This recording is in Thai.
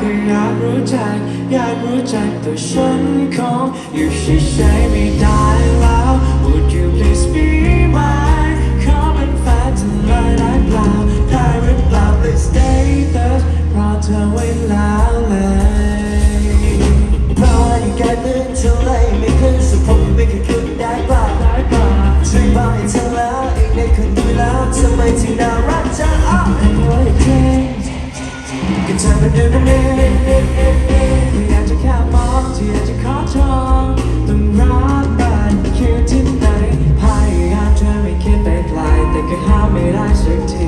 ค่อยากรู้จักอยากรู้จักแต่ฉันคงอยู่เฉยๆไม่ได้แล้ว Would you please be mine ขอเป็นแฟนเธอเลยได้เปล่าได้หรือเปล่า Please stay there เพราะเธอไว้แล้วเลยเพราะว่าอยู่แค่ตื่นเธอเลยไม่ขึ้นสุดผมไม่เคยขึ้นได้ป่าได้ป่าถึงบอกให้เธอแล้วอีกในคนดูแล้วทำไมถึงน่ารักจังอ้าว คนเป็นเดิมเดิมอยากจะแค่มองที่อยากจะขอจองต้องรักมันคิดที่ไหนพยายามจะไม่คิดไปไกลแต่ก็ห้ามไม่ได้สักที